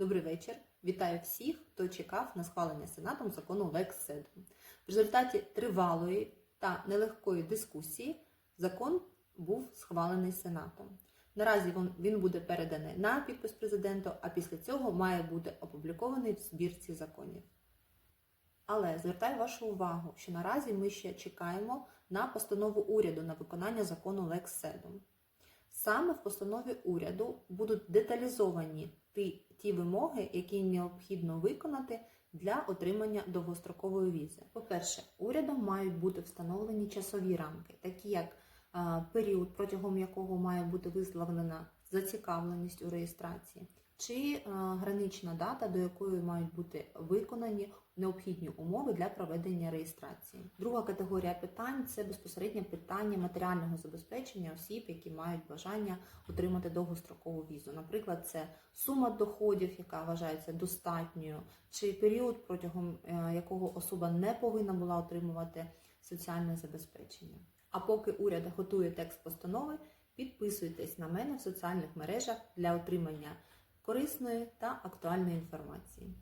Добрий вечір. Вітаю всіх, хто чекав на схвалення Сенатом закону Lex Sedum. В результаті тривалої та нелегкої дискусії закон був схвалений Сенатом. Наразі він- буде переданий на підпис президенту, а після цього має бути опублікований в збірці законів. Але звертаю вашу увагу, що наразі ми ще чекаємо на постанову уряду на виконання закону Sedum. Саме в постанові уряду будуть деталізовані ті, ті вимоги, які необхідно виконати для отримання довгострокової візи. По-перше, урядом мають бути встановлені часові рамки, такі як період, протягом якого має бути висловлена зацікавленість у реєстрації, чи гранична дата, до якої мають бути виконані необхідні умови для проведення реєстрації. Друга категорія питань це безпосередньо питання матеріального забезпечення осіб, які мають бажання отримати довгострокову візу. Наприклад, це сума доходів, яка вважається достатньою, чи період, протягом е, якого особа не повинна була отримувати соціальне забезпечення. А поки уряд готує текст постанови, підписуйтесь на мене в соціальних мережах для отримання корисної та актуальної інформації.